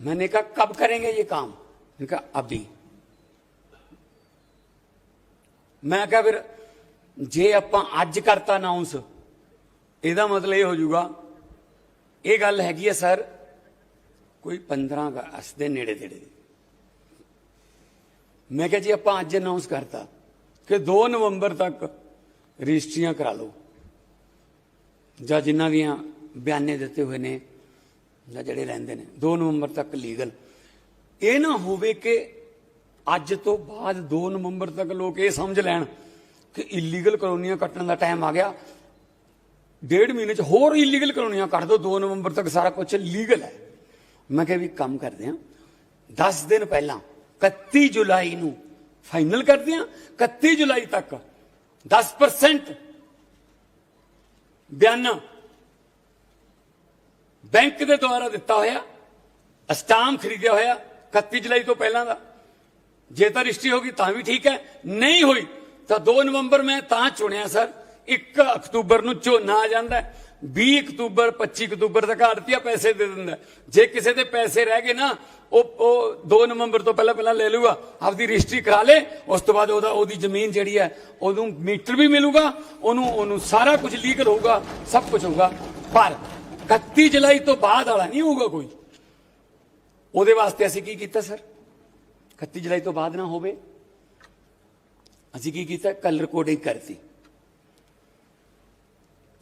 मैंने कहा कब करेंगे ये काम मैंने कहा अभी ਮੈਂ ਕਿਹਾ ਫਿਰ ਜੇ ਆਪਾਂ ਅੱਜ ਕਰਤਾ ਅਨਾਉਂਸ ਇਹਦਾ ਮਤਲਬ ਇਹ ਹੋ ਜਾਊਗਾ ਇਹ ਗੱਲ ਹੈਗੀ ਹੈ ਸਰ ਕੋਈ 15 ਅਗਸਤ ਦੇ ਨੇੜੇ ਤੇੜੇ ਦੀ ਮੈਂ ਕਿਹਾ ਜੀ ਆਪਾਂ ਅੱਜ ਅਨਾਉਂਸ ਕਰਤਾ ਕਿ 2 ਨਵੰਬਰ ਤੱਕ ਰਜਿਸਟਰੀਆਂ ਕਰਾ ਲਓ ਜਾਂ ਜਿਨ੍ਹਾਂ ਦੀਆਂ ਬਿਆਨੇ ਦਿੱਤੇ ਹੋਏ ਨੇ ਜਾਂ ਜਿਹੜੇ ਰਹਿੰਦੇ ਨੇ 2 ਨਵੰਬਰ ਤੱਕ ਲੀਗਲ। ਇਹ ਨਾ ਹੋਵੇ ਕਿ ਅੱਜ ਤੋਂ ਬਾਅਦ 2 ਨਵੰਬਰ ਤੱਕ ਲੋਕ ਇਹ ਸਮਝ ਲੈਣ ਕਿ ਇਲੀਗਲ ਕਲੋਨੀਆਂ ਕੱਟਣ ਦਾ ਟਾਈਮ ਆ ਗਿਆ। ਡੇਢ ਮਹੀਨੇ ਚ ਹੋਰ ਇਲੀਗਲ ਕਲੋਨੀਆਂ ਕੱਟ ਦੋ 2 ਨਵੰਬਰ ਤੱਕ ਸਾਰਾ ਕੁਝ ਲੀਗਲ ਹੈ। ਮੈਂ ਕਿਹਾ ਵੀ ਕੰਮ ਕਰਦੇ ਹਾਂ 10 ਦਿਨ ਪਹਿਲਾਂ 31 ਜੁਲਾਈ ਨੂੰ ਫਾਈਨਲ ਕਰਦੇ ਹਾਂ 31 ਜੁਲਾਈ ਤੱਕ 10% ਬਿਆਨਾ ਬੈਂਕ ਦੇ ਦੁਆਰਾ ਦਿੱਤਾ ਹੋਇਆ, ਅਸਟਾਮ ਖਰੀਦਿਆ ਹੋਇਆ 31 ਜੁਲਾਈ ਤੋਂ ਪਹਿਲਾਂ ਦਾ। ਜੇ ਤਾਂ ਰਜਿਸਟਰੀ ਹੋਗੀ ਤਾਂ ਵੀ ਠੀਕ ਹੈ, ਨਹੀਂ ਹੋਈ ਤਾਂ 2 ਨਵੰਬਰ ਮੈਂ ਤਾਂ ਚੁਣਿਆ ਸਰ 1 ਅਕਤੂਬਰ ਨੂੰ ਝੋਨਾ ਆ ਜਾਂਦਾ ਹੈ। 20 ਅਕਤੂਬਰ 25 ਅਕਤੂਬਰ ਤੱਕ ਆੜਤੀਆ ਪੈਸੇ ਦੇ ਦਿੰਦਾ ਜੇ ਕਿਸੇ ਦੇ ਪੈਸੇ ਰਹਿ ਗਏ ਨਾ, ਉਹ ਉਹ 2 ਨਵੰਬਰ ਤੋਂ ਪਹਿਲਾਂ ਪਹਿਲਾਂ ਲੈ ਲੂਗਾ, ਆਪਦੀ ਰਜਿਸਟਰੀ ਕਰਾ ਲੇ, ਉਸ ਤੋਂ ਬਾਅਦ ਉਹਦਾ ਉਹਦੀ ਜ਼ਮੀਨ ਜਿਹੜੀ ਹੈ, ਉਹਨੂੰ ਮੀਟਰ ਵੀ ਮਿਲੂਗਾ, ਉਹਨੂੰ ਉਹਨੂੰ ਸਾਰਾ ਕੁਝ ਲੀਗਲ ਹੋਊਗਾ, ਸਭ ਕੁਝ ਹੋਊਗਾ। ਪਰ 31 ਜੁਲਾਈ ਤੋਂ ਬਾਅਦ ਵਾਲਾ ਨਹੀਂ ਹੋਊਗਾ ਕੋਈ। ਉਹਦੇ ਵਾਸਤੇ ਅਸੀਂ ਕੀ ਕੀਤਾ, ਸਰ? 31 ਜੁਲਾਈ ਤੋਂ ਬਾਅਦ ਨਾ ਹੋਵੇ। ਅਸੀਂ ਕੀ ਕੀਤਾ? ਕਲਰ ਕੋਡਿੰਗ ਕਰਤੀ।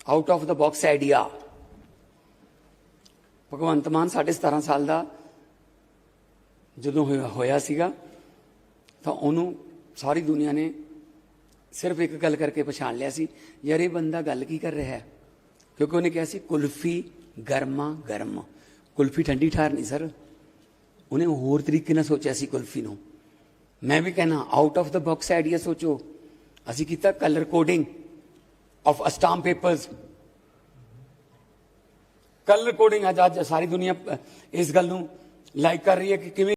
Out of the box idea Bhagwant Mann ਸਾਢੇ 17 ਸਾਲ ਦਾ ਜਦੋਂ ਹੋਇਆ- ਹੋਇਆ ਸੀਗਾ, ਤਾਂ ਉਹਨੂੰ ਸਾਰੀ ਦੁਨੀਆ ਨੇ ਸਿਰਫ ਇੱਕ ਗੱਲ ਕਰਕੇ ਪਛਾਣ ਲਿਆ ਸੀ, ਯਾਰ ਇਹ ਬੰਦਾ ਗੱਲ ਕੀ ਕਰ ਰਿਹਾ ਹੈ? ਕਿਉਂਕਿ ਉਹਨੇ ਕਿਹਾ ਸੀ ਕੁਲਫੀ ਗਰਮਾ ਗਰਮ ਕੁਲਫੀ ਠੰਡੀ ਠਾਰ ਨਹੀਂ ਸਰ ਉਹਨੇ ਹੋਰ ਤਰੀਕੇ ਨਾਲ ਸੋਚਿਆ ਸੀ ਕੁਲਫੀ ਨੂੰ ਮੈਂ ਵੀ ਕਹਿਣਾ out of the box idea ਸੋਚੋ ਅਸੀਂ ਕੀਤਾ colour coding of stamp papers colour coding ਅੱਜ ਅੱਜ ਸਾਰੀ ਦੁਨੀਆ ਅ, ਇਸ ਗੱਲ ਨੂੰ ਲਾਈਕ ਕਰ ਰਹੀ ਹੈ ਕਿ ਕਿਵੇਂ